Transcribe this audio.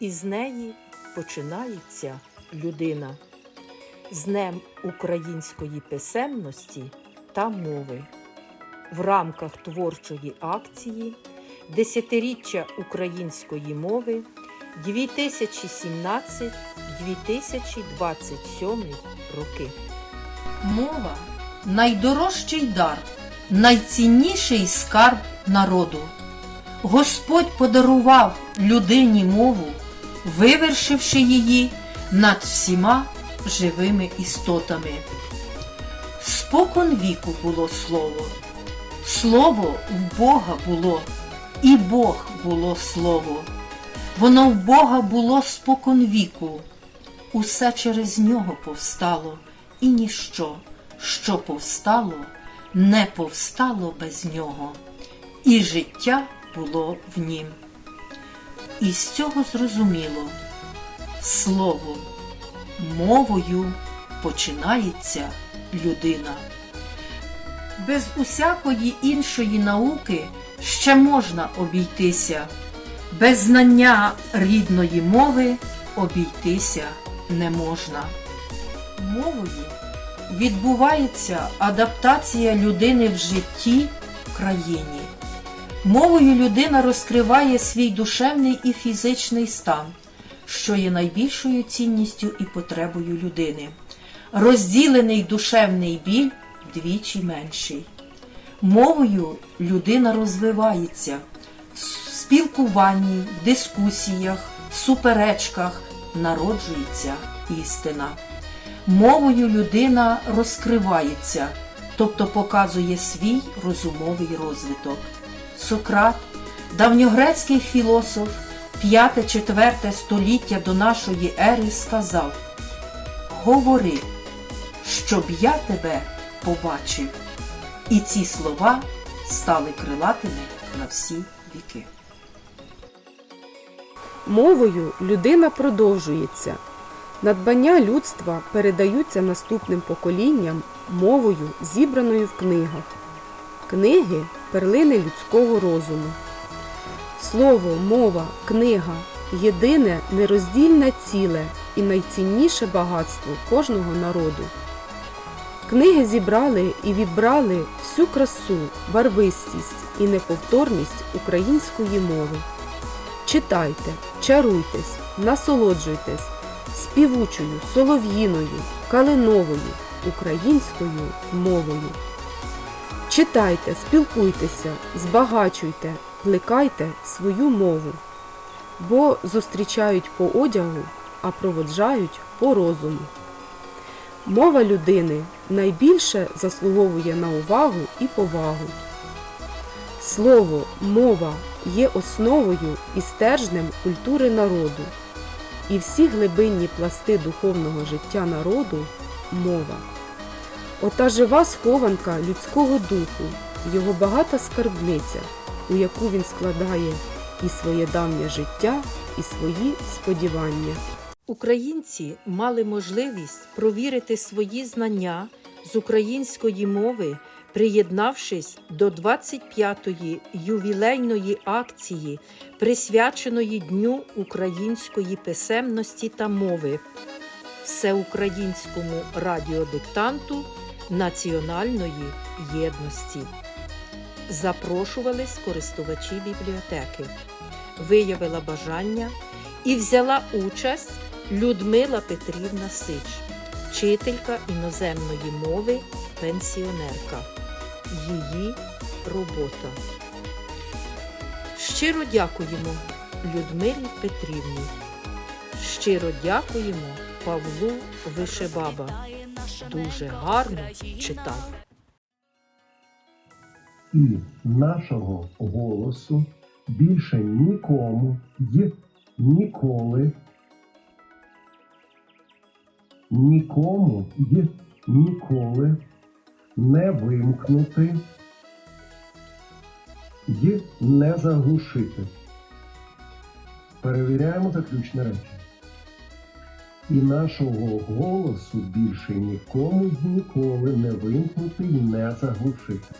і з неї починається людина. З Днем української писемності та мови в рамках творчої акції Десятиріччя української мови 2017-2027 роки. Мова найдорожчий дар, найцінніший скарб народу. Господь подарував людині мову, вивершивши її над всіма живими істотами. Спокон віку було слово, слово в Бога було, і Бог було слово. Воно в Бога було спокон віку, усе через нього повстало, і ніщо, що повстало, не повстало без нього, і життя було в нім. І з цього зрозуміло, слово, мовою починається людина. Без усякої іншої науки ще можна обійтися, без знання рідної мови обійтися не можна. Мовою відбувається адаптація людини в житті в країні. Мовою людина розкриває свій душевний і фізичний стан, що є найбільшою цінністю і потребою людини. Розділений душевний біль вдвічі менший. Мовою людина розвивається в спілкуванні, в дискусіях, суперечках народжується істина. Мовою людина розкривається, тобто показує свій розумовий розвиток. Сократ, давньогрецький філософ, 5-4 століття до нашої ери сказав: Говори, щоб я тебе побачив. І ці слова стали крилатими на всі віки. Мовою людина продовжується. Надбання людства передаються наступним поколінням мовою, зібраною в книгах. Книги перлини людського розуму. Слово, мова, книга єдине нероздільне ціле і найцінніше багатство кожного народу. Книги зібрали і відбрали всю красу, барвистість і неповторність української мови. Читайте, чаруйтесь, насолоджуйтесь співучою, солов'їною, калиновою, українською мовою. Читайте, спілкуйтеся, збагачуйте, плекайте свою мову, бо зустрічають по одягу, а проводжають по розуму. Мова людини найбільше заслуговує на увагу і повагу. Слово, мова є основою і стержнем культури народу, і всі глибинні пласти духовного життя народу мова. Ота жива схованка людського духу, його багата скарбниця, у яку він складає і своє давнє життя, і свої сподівання. Українці мали можливість провірити свої знання з української мови, приєднавшись до 25-ї ювілейної акції, присвяченої Дню української писемності та мови, всеукраїнському радіодиктанту Національної єдності. Запрошувались користувачі бібліотеки, виявила бажання і взяла участь Людмила Петрівна Сич, вчителька іноземної мови, пенсіонерка. Її робота. Щиро дякуємо Людмилі Петрівні. Щиро дякуємо Павлу Вишебаба. Дуже гарно читав. і нашого голосу більше нікому й ніколи, нікому й ніколи не вимкнути й не заглушити. Перевіряємо заключне речення. І нашого голосу більше нікому ніколи не вимкнути й не заглушити.